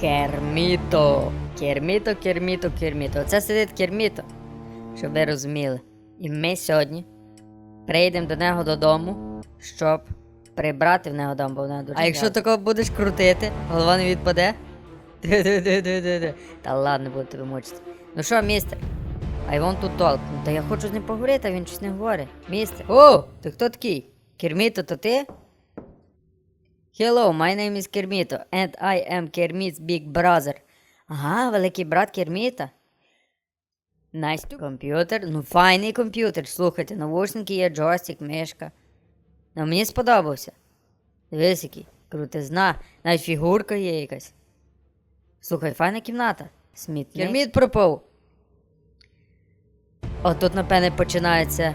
Керміто. Керміто, керміто, керміто. Оце сидить керміто. Щоб ви розуміли. І ми сьогодні прийдемо до нього додому, щоб прибрати в нього дом, бо в нього дуже. А якщо такого будеш крутити, голова не відпаде? Та ладно, буду тебе мучити. Ну що, містер? I want to talk. Та я хочу з ним поговорити, а він щось не говорить. Містер. О, ти хто такий? Керміто, то ти? Hello, my name is Kermito, and I am Kermit's big brother. Ага, великий брат Керміта. Nice to... Комп'ютер? Ну, файний комп'ютер. Слухайте, навушники є, джойстик, мишка. Ну, мені сподобався. Дивись, який. Крутизна, навіть фігурка є якась. Слухай, файна кімната. Сміт. Керміт пропав. О, тут, напевне, починається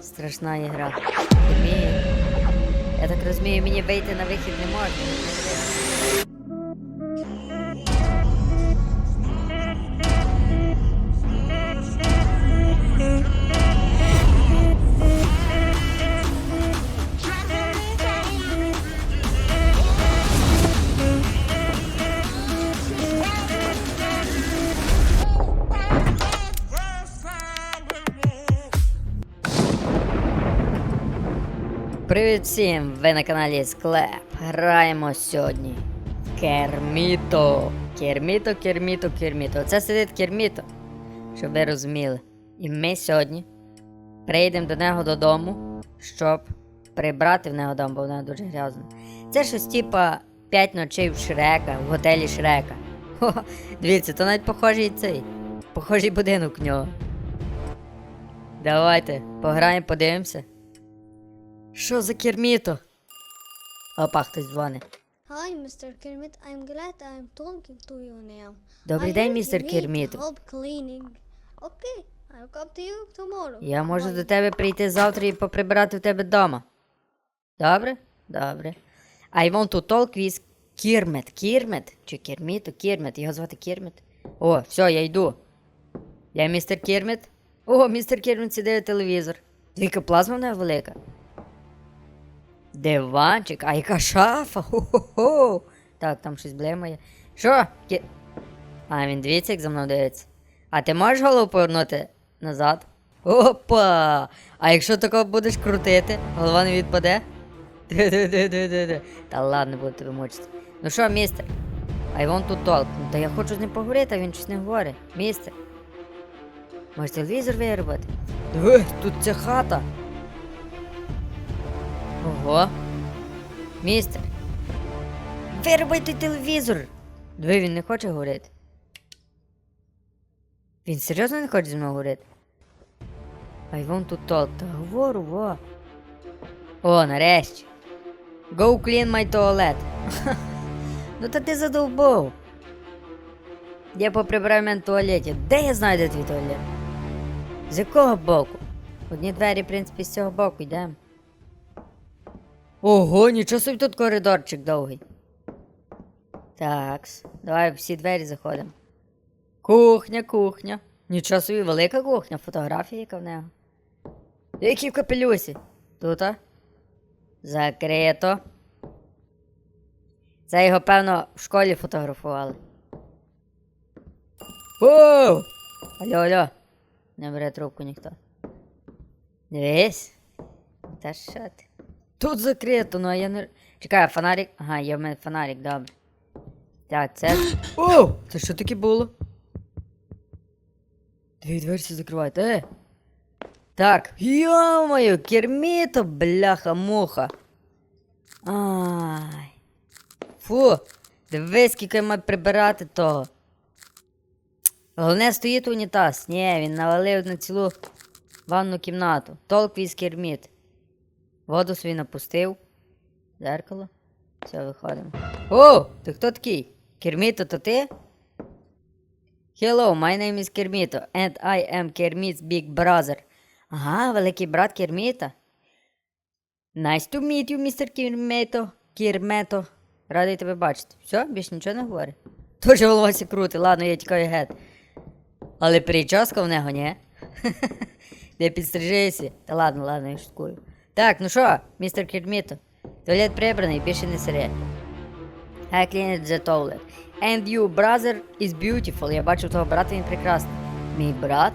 страшна ігра. Я так розумію, мені вийти на вихід не можна. Привіт всім! Ви на каналі Склеп. Граємо сьогодні. Керміто. Керміто, керміто, керміто. Оце сидить керміто. Щоб ви розуміли. І ми сьогодні прийдемо до нього додому, щоб прибрати в нього дом, бо вона дуже грязна. Це щось типа 5 ночей в Шрека, в готелі Шрека. Хо, дивіться, то навіть похожий цей. Похожий будинок в нього. Давайте, пограємо, подивимося. Що за керміто? Опа, хтось дзвонить. Hi, Mr. Kermit. I'm glad I'm talking to you now. Добрий день, містер Керміто. Help cleaning. Okay, I'll come to you tomorrow. Я можу до тебе прийти завтра і поприбирати в тебе вдома. Добре? Добре. I want to talk with Кірмет. Кірмет? Чи Керміто? Кірмет. Його звати Кірмет. О, все, я йду. Я містер Кірмет. О, містер Кірмет сидить телевізор. Двійка плазма в нього велика. Диванчик, а яка шафа? Хо-хо-хо. Так, там щось блимає. Що? Кі... А, він дивіться, як за мною дивиться. А ти можеш голову повернути назад? Опа! А якщо такого будеш крутити, голова не відпаде? Ду-ду-ду-ду-ду-ду. Та ладно, буду тебе мучити. Ну що, містер? I want to talk. Ну, та я хочу з ним поговорити, а він щось не говорить. Містер. Може телевізор виробити? Диви, тут ця хата. Ого. Містер. Вируби той телевізор. Диви, він не хоче говорити. Він серйозно не хоче зі мною говорити? I want to talk. Та говорю, во. О, нарешті. Go clean my toilet. ну та ти задовбав. Я поприбираю мене в туалеті. Де я знаю, де твій туалет? З якого боку? Одні двері, в принципі, з цього боку йдемо. Ого, нічого собі тут коридорчик довгий. Такс, давай всі двері заходимо. Кухня, кухня. Нічого собі, велика кухня, фотографія яка в нього. Які в капелюсі? Тут? а? Закрито. Це його, певно, в школі фотографували. Оу! Алло, алло. Не бере трубку ніхто. Дивись. Та що ти? Тут закрито, ну а я не. Чекай, фонарик. Ага, є в мене фонарик, добре. Так, це. О! Це що таке було? Дві двері закривають, е! Так, йо-моє, керміто, бляха-муха. Ай. Фу, дивись, скільки я маю прибирати того. Головне стоїть унітаз. Ні, він навалив на цілу ванну кімнату. Толк віз керміт. Воду свій напустив. Зеркало. Все, виходимо. О, ти хто такий? Керміто, то ти? Hello, my name is Керміто, and I am Kermit's big brother. Ага, великий брат Керміта. Nice to meet you, містер Кермето. Кермето. Радий тебе бачити. Все, більш нічого не говорить. Дуже волосся крути, ладно, я тікаю геть. Але прическа в нього, ні? Не підстрижися. Та ладно, ладно, я шуткую. Так, ну що, містер Керміто, туалет прибраний, більше не сире. I cleaned the toilet. And you, brother, is beautiful. Я бачу того брата, він прекрасний. Мій брат?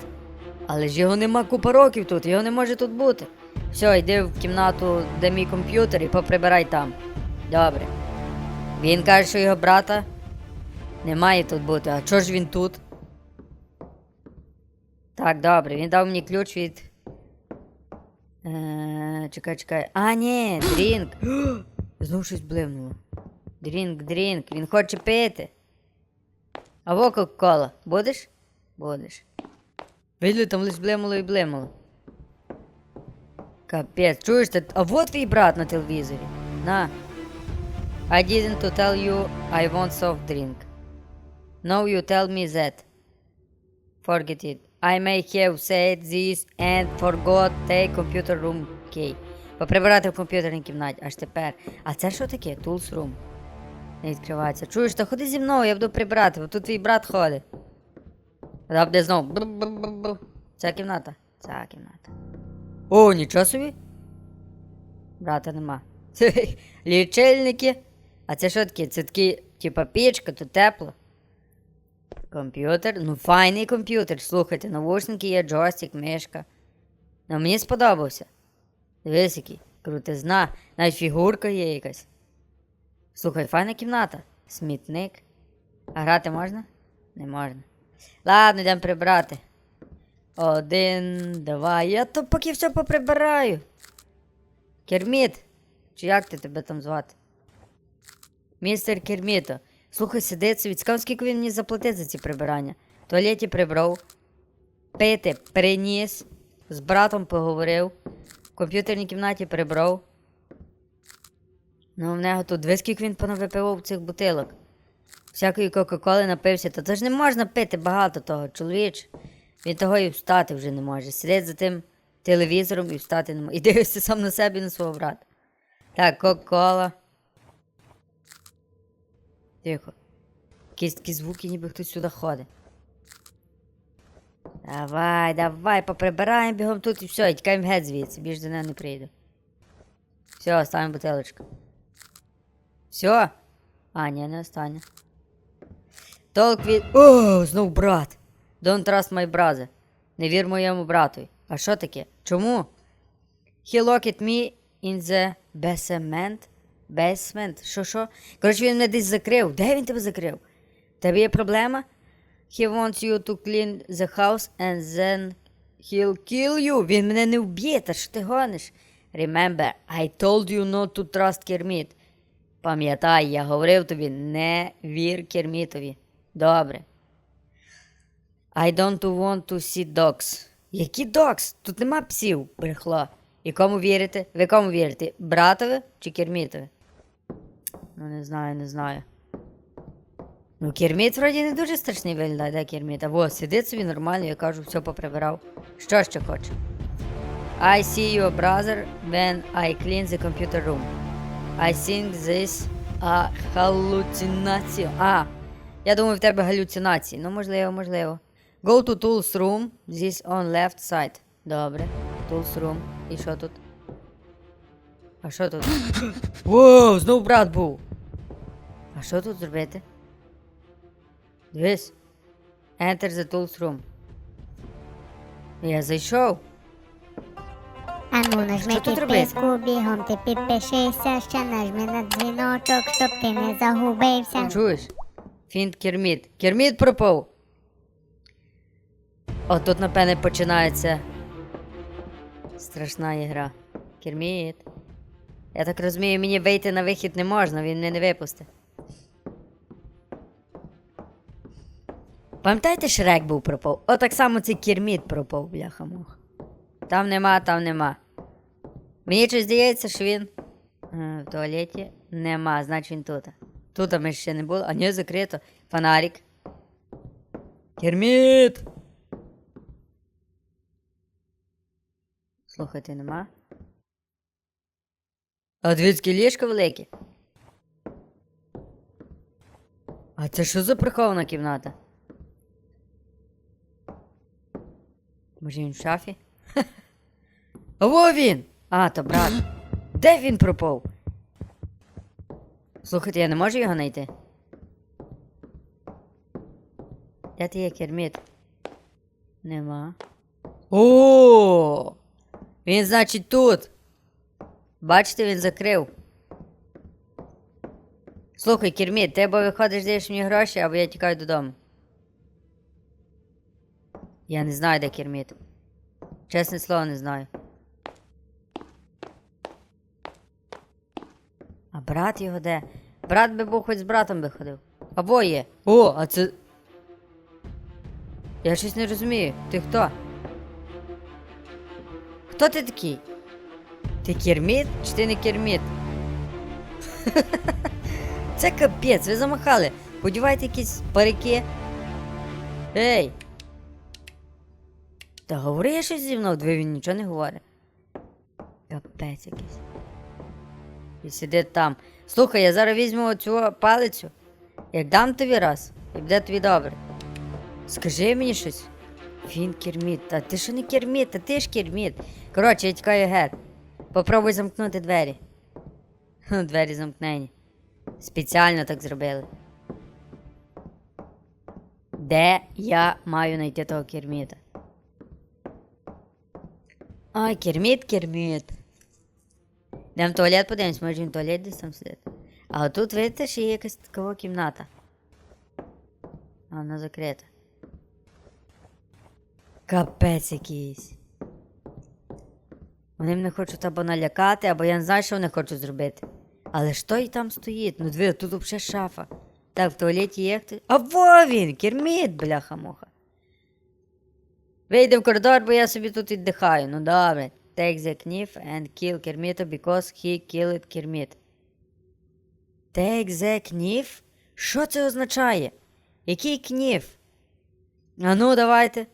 Але ж його нема купа років тут, його не може тут бути. Все, йди в кімнату, де мій комп'ютер, і поприбирай там. Добре. Він каже, що його брата не має тут бути. А чого ж він тут? Так, добре, він дав мені ключ від. Е, чекай, чекай. А, ні, дрінк. Знову щось бливнуло. Дрінк, дрінк, він хоче пити. А во кока-кола. Будеш? Будеш. Видно, там лиш блимало і блимало. Капець, чуєш ти? А вот твій брат на телевізорі. На. I didn't to tell you I want soft drink. No, you tell me that. Forget it. I may have said this and forgot take computer room key. Поприбирати в комп'ютерній кімнаті, аж тепер. А це що таке? Tools room. Не відкривається. Чуєш, то ходи зі мною, я буду прибирати, бо тут твій брат ходить. А буде знову. Ця кімната? Ця кімната. О, нічого собі. Брата нема. Лічильники. А це що таке? Це такі, типа пічка, тут тепло. Комп'ютер. Ну, файний комп'ютер. Слухайте, навушники є, джойстик, мишка. Ну, мені сподобався. Дивись, який. Крутизна. Навіть фігурка є якась. Слухай, файна кімната. Смітник. А грати можна? Не можна. Ладно, йдемо прибрати. Один, два. Я то поки все поприбираю. Керміт. Чи як ти тебе там звати? Містер Керміто. Слухай, сидить собі. Цікаво, скільки він мені заплатить за ці прибирання. В туалеті прибрав. Пити приніс. З братом поговорив. В комп'ютерній кімнаті прибрав. Ну, в нього тут дві скільки він понавипивав цих бутилок. Всякої Кока-Коли напився, то це ж не можна пити багато того, чоловіч. Він того і встати вже не може. Сидить за тим телевізором і встати не може. І дивишся сам на себе і на свого брата. Так, Кока-Кола. Тихо. Якісь такі звуки, ніби хтось сюди ходить. Давай, давай, поприбираємо бігом тут і все, і тікаємо геть звідси, більш до неї не прийде. Все, ставимо бутилочку. Все? А, ні, не остання. Толк від. О, знов брат. Don't trust my brother. Не вір моєму брату. А що таке? Чому? He locked me in the basement. Basement? Що що? Коротше, він мене десь закрив. Де він тебе закрив? Тебе є проблема? He wants you to clean the house and then he'll kill you. Він мене не вб'є, та що ти гониш? Remember, I told you not to trust Kermit. Пам'ятай, я говорив тобі, не вір Кермітові. Добре. I don't want to see dogs. Які dogs? Тут нема псів, брехло. І кому вірите? Ви кому вірите? Братові чи Кермітові? Ну, не знаю, не знаю. Ну, Керміт вроді не дуже страшний виглядає, да, Керміт. Во, сидить собі нормально, я кажу, все поприбирав. Що ще хоче? I see your brother when I clean the computer room. I think this a hallucination. А, я думаю, в тебе галюцинації. Ну, можливо, можливо. Go to tools room. This on left side. Добре. Tools room. І що тут? А що тут? Воу, знов брат був. А що тут зробити? Дивись. Enter the tools room. Я зайшов. Ану, нажми Що тут робити? підписку, бігом ти підпишися, ще нажми на дзвіночок, щоб ти не загубився. Чуєш? Фінт Керміт. Керміт пропав. О, тут, напевне, починається страшна ігра. Керміт. Я так розумію, мені вийти на вихід не можна, він мене не випустить. Пам'ятаєте, Шрек був пропав? О, так само цей керміт пропав, бляха-муха. Там нема, там нема. Мені щось здається, що він е, в туалеті нема, значить він тут. Тут ми ще не було, а ні, закрито. Фонарик. Керміт! Слухайте, нема. А двіцьке ліжко велике. А це що за прихована кімната? Може він в шафі? Во він! А, то брат. Де він пропав? Слухайте, я не можу його знайти. Де ти є керміт? Нема. О! Він, значить, тут. Бачите, він закрив. Слухай, керміт, ти або виходиш, даєш мені гроші, або я тікаю додому. Я не знаю, де керміт. Чесне слово, не знаю. А брат його де? Брат би був хоч з братом би ходив. Або є. О, а це. Я щось не розумію. Ти хто? Хто ти такий? Ти керміт чи ти не керміт? Це капець, ви замахали. Подівайте якісь парики. Ей! Та говори щось зі мною, дві він нічого не говорить. Капець якийсь. І сидить там. Слухай, я зараз візьму цю палицю. Як дам тобі раз, і буде тобі добре. Скажи мені щось. Він керміт. Та ти що не керміт, та ти ж керміт. Коротше, я тікаю геть. Попробуй замкнути двері. Двері замкнені. Спеціально так зробили. Де я маю знайти того керміта? Ай, керміт, керміт. Йдемо в туалет подивимось, може він в туалет десь там сидить. А тут, видите, ще є якась така кімната. А вона закрита. Капець якийсь. Вони мене хочуть або налякати, або я не знаю, що вони хочуть зробити. Але ж той там стоїть? Ну диви, тут взагалі шафа. Так, в туалеті є хтось. А во він! Керміт, бляха-муха. Вийди в коридор, бо я собі тут віддихаю. Ну добре. Take the knife and kill Kermit because he killed Kermit. Take the knife? Що це означає? Який кніф? А ну, давайте.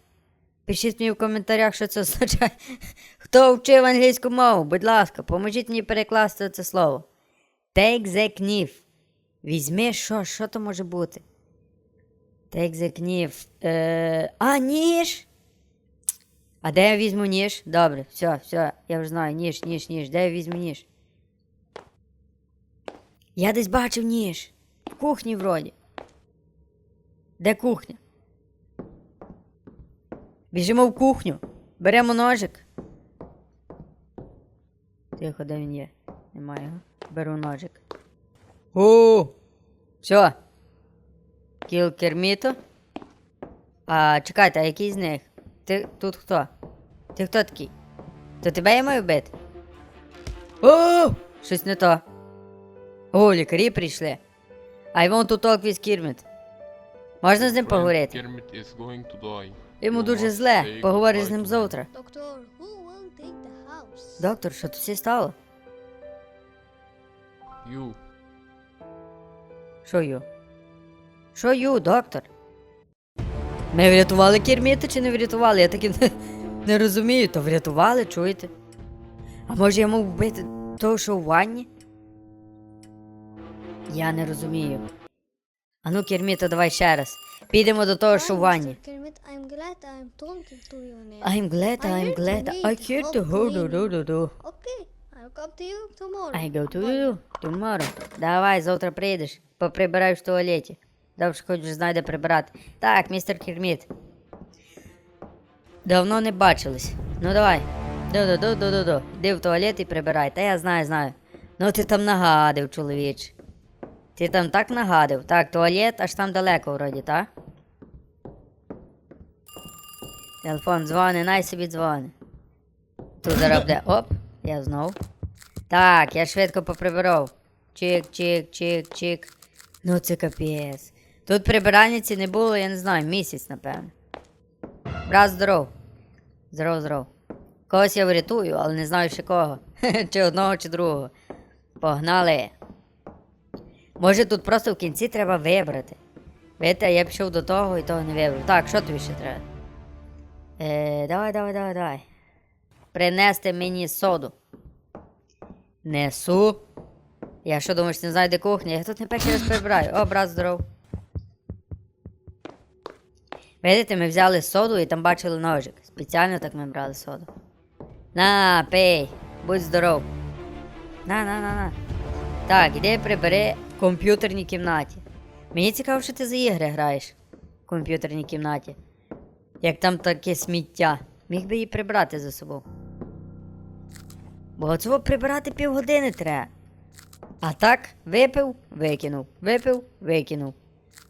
Пишіть мені в коментарях, що це означає. Хто вчив англійську мову, будь ласка, поможіть мені перекласти це слово. Take the knife. Візьми що? Що то може бути? Take the knife. Е... А, ніж? А де я візьму ніж? Добре, все, все, я вже знаю, ніж, ніж, ніж. Де я візьму ніж? Я десь бачив ніж. В кухні вроді. Де кухня? Біжимо в кухню. Беремо ножик. Тихо, де він є? Немає його. Беру ножик. О! Все. Кіл керміто. А, чекайте, а який з них? Ти тут хто? Ти хто такий? То тебе я маю бити? О! Щось не то. О, лікарі прийшли. I want to talk with Kermit. Можна з ним поговорити? Kermit is going to die. Йому дуже зле. say Поговориш з ним завтра. Doctor, who will take the house? Доктор, що тут все стало? You. Що ю? Що ю, доктор? Ми врятували Керміта чи не врятували? Я таки не, не розумію, то врятували, чуєте? А може я мав вбити того, що в ванні? Я не розумію. А ну, Керміто, давай ще раз. Підемо до того, що в ванні. I'm glad I'm talking to you now. I'm glad, I'm glad. I to help do do do do. Okay, I'll come to you tomorrow. I go to you tomorrow. Давай, завтра прийдеш, поприбираєш в туалеті. Добре, хоч знайде прибирати. Так, містер Керміт. Давно не бачились. Ну давай. Ду-ду-ду-ду-ду-ду. Іди в туалет і прибирай. Та я знаю, знаю. Ну ти там нагадив, чоловіч. Ти там так нагадив. Так, туалет аж там далеко вроді, так? Телефон дзвони, най собі дзвони. Тут буде. Оп, я знов. Так, я швидко поприбирав. Чик, чик, чик, чик. Ну це капець. Тут прибиральниці не було, я не знаю, місяць, напевно. Брат, здоров. Здоров, здоров. Когось я врятую, але не знаю ще кого. чи одного, чи другого. Погнали. Може тут просто в кінці треба вибрати. Видите, я пішов до того і того не вибрав. Так, що тобі ще треба? Е, давай, давай, давай, давай. Принести мені соду. Несу. Я що думаєш, не знаю, де кухня? Я тут не перший раз прибираю. О, брат, здоров. Видите, ми взяли соду і там бачили ножик. Спеціально так ми брали соду. На, пей, будь здоров. На, на, на, на. Так, іди прибери В комп'ютерній кімнаті. Мені цікаво, що ти за ігри граєш в комп'ютерній кімнаті. Як там таке сміття. Міг би її прибрати за собою. Бо цього прибирати півгодини треба. А так, випив, викинув, випив, викинув.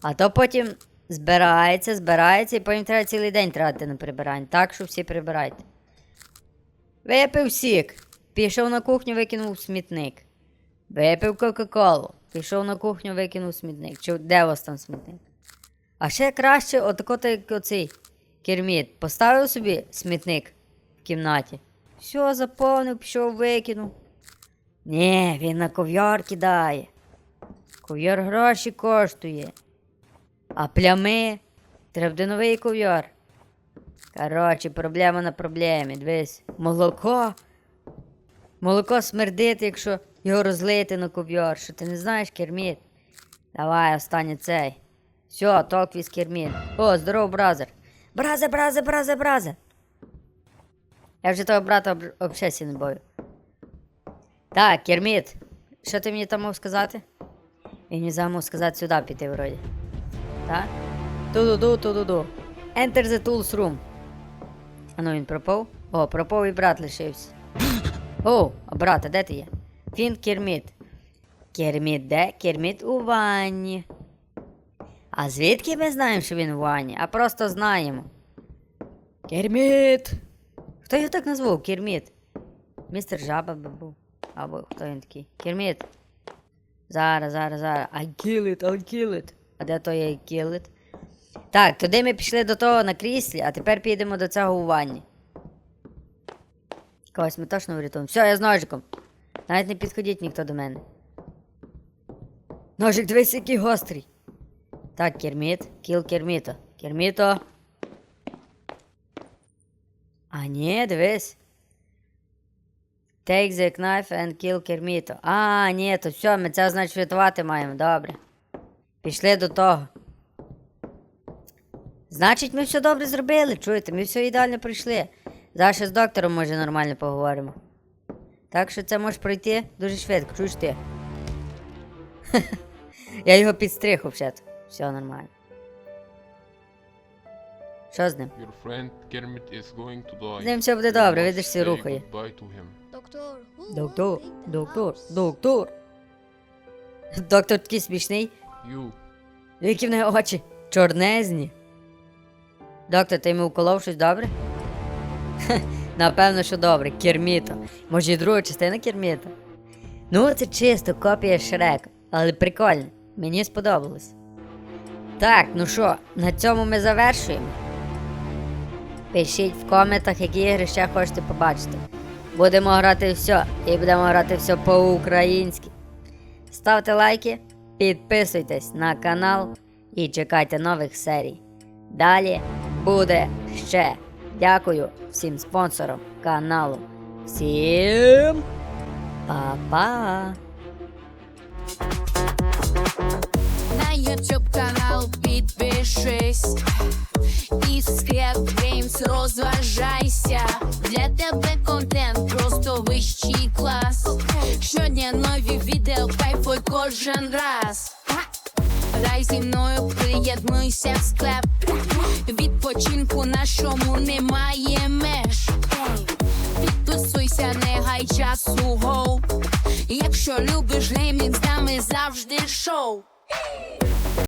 А то потім збирається, збирається, і потім треба цілий день тратити на прибирання. Так, що всі прибирайте. Випив сік. Пішов на кухню, викинув смітник. Випив Кока-Колу. Пішов на кухню, викинув смітник. Чи де у вас там смітник? А ще краще, отако як оцей керміт. Поставив собі смітник в кімнаті. Все, заповнив, пішов, викинув. Ні, він на ков'яр кидає. Ков'яр гроші коштує. А плями треба буде новий ков'яр. Коротше, проблема на проблемі. Дивись. Молоко. Молоко смердить, якщо його розлити на ков'яр. Що ти не знаєш, керміт? Давай, останнє цей. Все, толквіс керміт. О, здоров, бразер. Бразер, бразер, бразер, бразер. Я вже того брата об... не бою. Так, керміт. Що ти мені там мав сказати? Він мені замов сказати сюди піти вроді. Так? Ту-ду-ду, ту-ду-ду. Enter the tools room. А ну він пропав? О, пропав і брат лишився. О, а брата, де ти є? Він Керміт. Керміт де? Керміт у ванні. А звідки ми знаємо, що він у ванні? А просто знаємо. Керміт! Хто його так назвав? Керміт? Містер Жаба би був. Або хто він такий? Керміт. Зараз, зараз, зараз. I kill it, I kill it. А де I kill it? Так, туди ми пішли до того на кріслі, а тепер підемо до цього у ванні. Когось ми точно врятуємо. Все, я з ножиком. Навіть не підходіть ніхто до мене. Ножик, дивись, який гострий. Так, керміт, кіл керміто. Керміто. А ні, дивись. Take the knife and kill керміто. А, ні, то все, ми це значить врятувати маємо, добре. Пішли до того. Значить, ми все добре зробили, чуєте, ми все ідеально пройшли. Зараз ще з доктором може нормально поговоримо. Так що це можеш пройти дуже швидко, чуєш ти? Я його підстриг взагалі. Все нормально. Що з ним? Your friend Kermit is going to die. З ним все буде добре, видиш, всі рухає. Доктор, доктор, доктор. Доктор такий смішний. You. Які в неї очі? Чорнезні. Доктор, ти йому уколов щось добре? Хе, Напевно, що добре. Керміто. Може і друга частина керміта. Ну, це чисто копія Шрека, але прикольно. Мені сподобалось. Так, ну що, на цьому ми завершуємо. Пишіть в коментах, які ігри ще хочете побачити. Будемо грати все, і будемо грати все по-українськи. Ставте лайки, підписуйтесь на канал і чекайте нових серій. Далі буде ще. Дякую всім спонсорам каналу. Всім па-па! На YouTube канал підпишись і Scrap Games розважайся. Для тебе контент просто вищий клас. Щодня нові відео кайфуй кожен раз. Грай зі мною, приєднуйся в склеп. Відпочинку нашому немає меж. Підписуйся, не гай часу гоу. Якщо любиш геймінг, з нами завжди шоу.